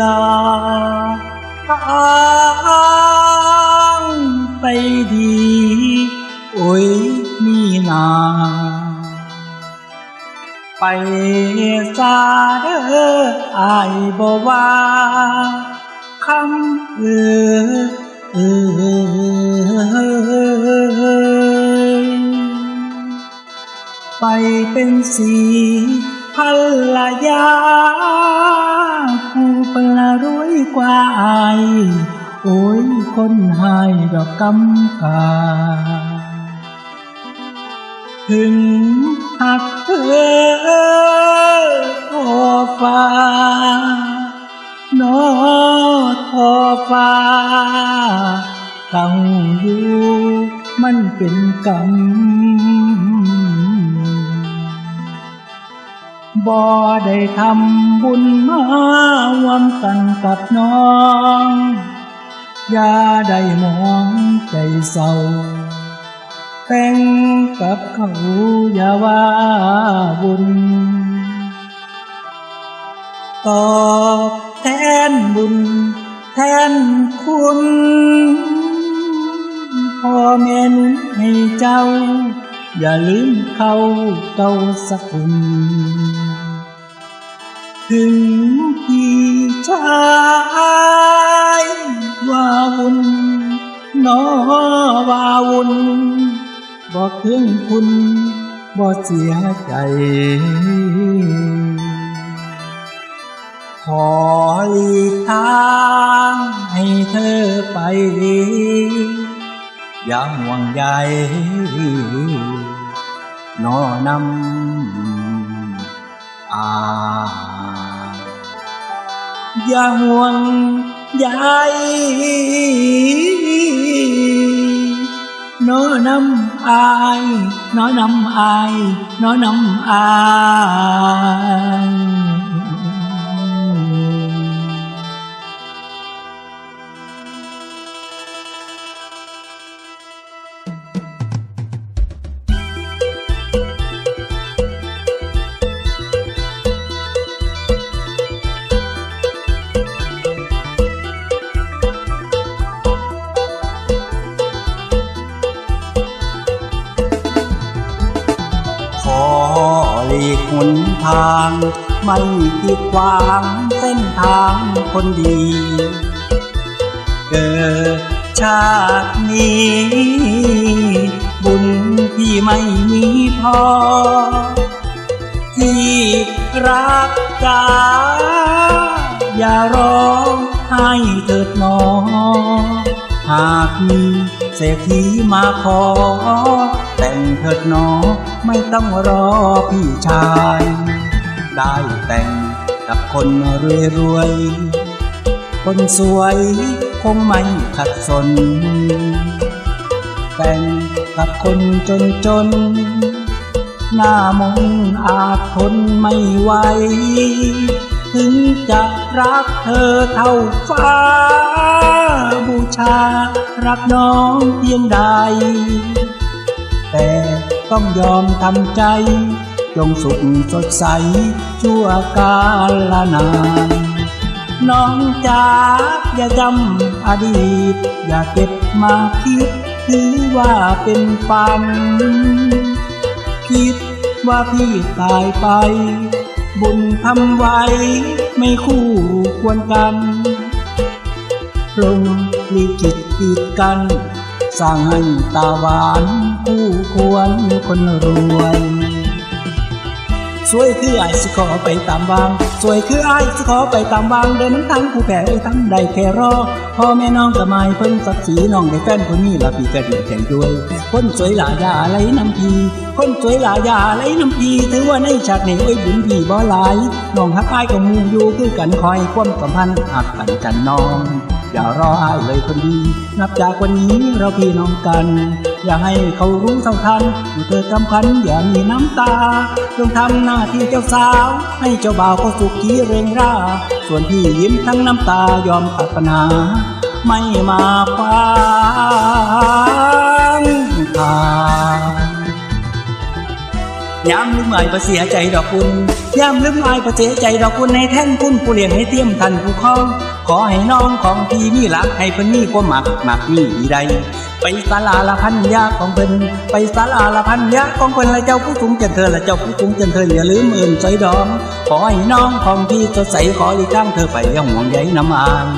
ลาทางไปดี โอ้ยมีนา ไปซาเด้ออายบ่ว่าคำเออเออไปเป็นสีภรรยา กว่าอาย โอ้ยคนหายดอกกำกา ถึงหักเธอทอฟ้านอทอฟ้าตั้งอยู่มันเป็นกรรม บ่ได้ทำบุญมารวมกันกับน้อง อย่าได้มองใจเศร้า แต่งกับเขาอย่าว่าบุญ ตอบแทนบุญ แทนคุณพ่อแม่นให้เจ้า อย่าลืมเขาเก่าสักคนถึงพี่ชายว่าวุ่นนอว่าวุ่นบอกถึงคุณบ่เสียใจ ขอหลีกทางให้เธอไปดีอย่าห่วงใย นอนำอาอย่าห่วงใยน้าง ไม่กีดขวางเส้นทางคนดี เกิดชาตินี้ บุญที่ไม่มีพอ ที่รักจาอย่าร้องไห้เถิดนอ หากมีเศรษฐีมาขอ แต่งเถิดหนอ ไม่ต้องรอพี่ชาย ได้แต่งกับคนรวยรวย คนสวยคงไม่ขัดสน แต่งกับคนจนจน หน้ามนอาจทนไม่ไหว ถึงจะรักเธอเท่าฟ้า บูชา รักน้องเพียงใด แต่ต้องยอมทำใจ จงสุขสดใส ชั่วกาลนานน้องจ๋าอย่าจำอดีต อย่าเก็บมาคิด ถือว่าเป็นฝัน คิดว่าพี่ตายไป บุญทำไว้ ไม่คู่ควรกันพรหมลิขิตกีดกัน สร้างให้ตาหวานคู่ควรคนรวยสวยคือไอ้สิขอไปตามวางสวยคือไอ้สิขอไปตามวางเดินน้ำทางผู้แพ้เอ้ยทั้งใดแค่รอพ่อแม่น้องก็ไม่เพิ่งสักสีน้องได้แฟนคนนี้ละพี่ก็ดีใจด้วย คนสวยหลายาไหลน้ำพีคนสวยหลายาไหลน้ำพีถือว่าในชาตินี้เอ้ยบุญพี่บ่หลายน้องฮักไอ้กับมูอยู่คือกันคอยความสัมพันธ์หักกันจันน้อง อย่ารออ้ายเลยคนดี นับจากวันนี้เราพี่น้องกัน อย่าให้เขารู้เท่าทันอยู่เธอกำพันอย่ามีน้ำตาจงทำหน้าที่เจ้าสาว ให้เจ้าบ่าวเขาสุขีเร่งร่า ส่วนพี่ยิ้มทั้งน้ำตายอมตัดปัญหา ไม่มาฟ้า ยามลืมอายประเสียใจดอกคุณยามลืมอายประเสียใจดอกคุณในแท่นคุณผู้เลี้ยงให้เตรียมทันผู้ครองขอให้น้องของพี่มีรักให้เพิ่นมีความหมักหมักมีใดไปศาลาละพันยาของเพิ่นไปศาลาละพันยาของเพิ่นและเจ้าผู้สูงเจริญเธอและเจ้าผู้สูงเจริญเธออย่าลืมเอิ่นใจดองขอให้น้องของพี่สดใสขอหลีกทางเธอไปอย่าห่วงใยน้ำอาย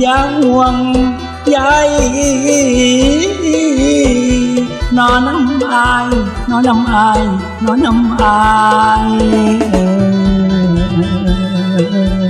อย่าห่วงใย นอนน้ำอายนอนน้ำอายนอนน้ำอาย